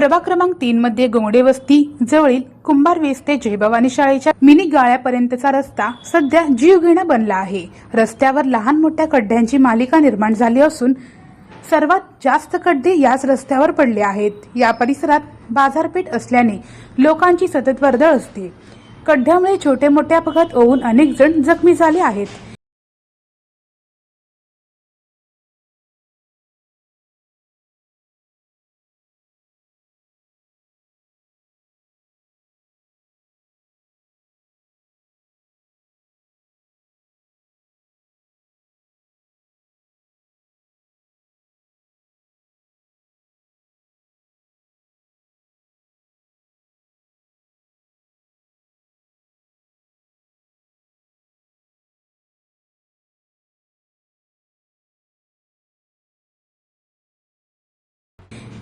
प्रभाग क्रमांक तीन मध्ये गोंगडे वस्ती जवळील कुंभार वेस ते जयभवानी शाळेच्या मिनी गाळ्यापर्यंतचा रस्ता सध्या जीवघेणा बनला आहे. रस्त्यावर लहान मोठ्या खड्ड्यांची मालिका निर्माण झाली असून सर्वात जास्त खड्डे याच रस्त्यावर पडले आहेत. या परिसरात बाजारपेठ असल्याने लोकांची सतत वर्दळ असते. खड्ड्यामुळे छोटे मोठे अपघात होऊन अनेक जण जखमी झाले आहेत.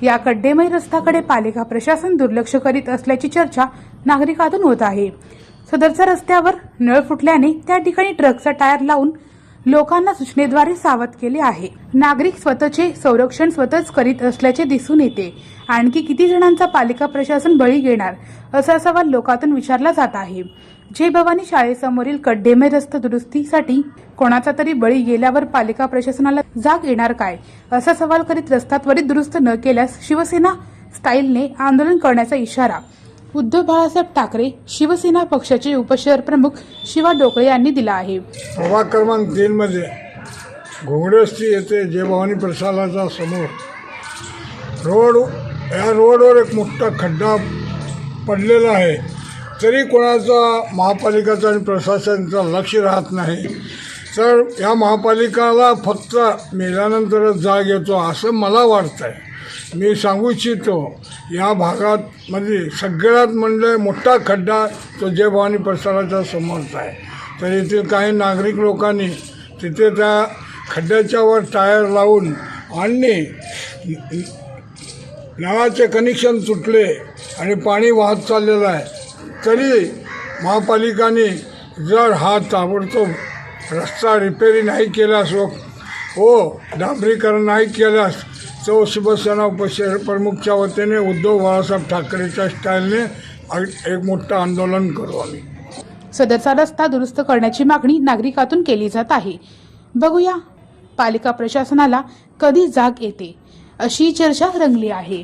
या खड्डेमय रस्त्याकडे पालिका प्रशासन दुर्लक्ष करीत असल्याची चर्चा नागरिकातून होत आहे. सदरच्या रस्त्यावर नळ फुटल्याने त्या ठिकाणी ट्रकचा टायर लावून लोकांना सूचनेद्वारे सावध केले आहे. नागरिक स्वतःचे संरक्षण स्वतःच करीत असल्याचे दिसून येते. आणखी किती जणांचा पालिका प्रशासन बळी घेणार असा सवाल लोकांतून विचारला जात आहे. जय भवानी शाळेसमोरील कड्डेमय रस्ता दुरुस्तीसाठी कोणाचा तरी बळी गेल्यावर पालिका प्रशासनाला जाग येणार काय? असा सवाल करीत रस्ता त्वरित दुरुस्त न केल्यास शिवसेना स्टाईलने आंदोलन करण्याचा इशारा. उद्धव बाळासाहेब ठाकरे शिवसेना पक्षाचे उपशहर प्रमुख शिवा डोकळे यांनी दिला आहे. प्रभाग क्रमांक तीनमध्ये घोंगडस्ती येथे जय भवानी प्रसादाच्या समोर रोड या रोडवर एक मोठा खड्डा पडलेला आहे. तरी कोणाचा महापालिकाचं आणि प्रशासनाचं लक्ष राहत नाही तर या महापालिकाला फक्त मेल्यानंतरच जाग येतो असं मला वाटतं आहे मी सांगू इच्छितो या भागात म्हणजे सगळ्यात म्हणजे मोठा खड्डा तो जय भवानी प्रसाराच्या समोरचा आहे. तर येथील काही नागरिक लोकांनी तिथे त्या खड्ड्याच्यावर टायर लावून आणि नळाचे कनेक्शन तुटले आणि पाणी वाहत चाललेलं आहे. तरी महापालिकाने जर हा ताबडतोब रस्ता रिपेरी नाही केल्यास व हो डांबरीकरण नाही केल्यास तो शिवसेना उपशहर प्रमुखच्या वतीने उद्धव बाळासाहेब ठाकरेच्या स्टाईलने एक मोठं आंदोलन करू आम्ही. सदरचा रस्ता दुरुस्त करण्याची मागणी नागरिकातून केली जात आहे. बघूया पालिका प्रशासनाला कधी जाग येते अशी चर्चा रंगली आहे.